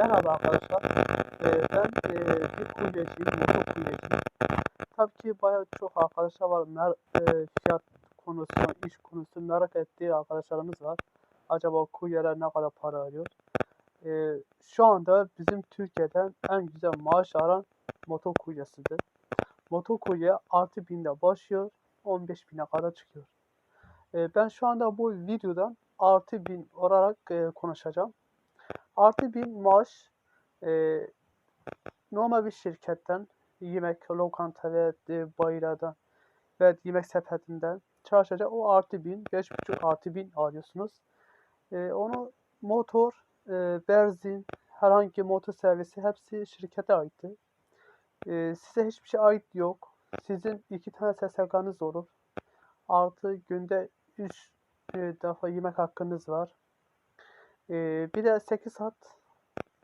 Merhaba arkadaşlar. Ee, ben e, bir kuryeciyim, motor kuryeciyim. Tabii ki bayağı çok arkadaşlar var. Mer e, fiyat konusu, iş konusu merak ettiği arkadaşlarımız var. Acaba kuryeler ne kadar para alıyor? Ee, şu anda bizim Türkiye'den en güzel maaş alan motor kuryesidir. Motor kurye artı binde başlıyor, 15 bine kadar çıkıyor. Ee, ben şu anda bu videodan artı bin olarak e, konuşacağım. Artı bir maaş e, normal bir şirketten yemek lokanta ve e, bayradan ve yemek sepetinden çalışacak o artı bin, beş buçuk artı bin alıyorsunuz. E, onu motor, e, benzin, herhangi motor servisi hepsi şirkete aitti. E, size hiçbir şey ait yok. Sizin iki tane SSK'nız olur. Artı günde 3 defa yemek hakkınız var. E, bir de 8 saat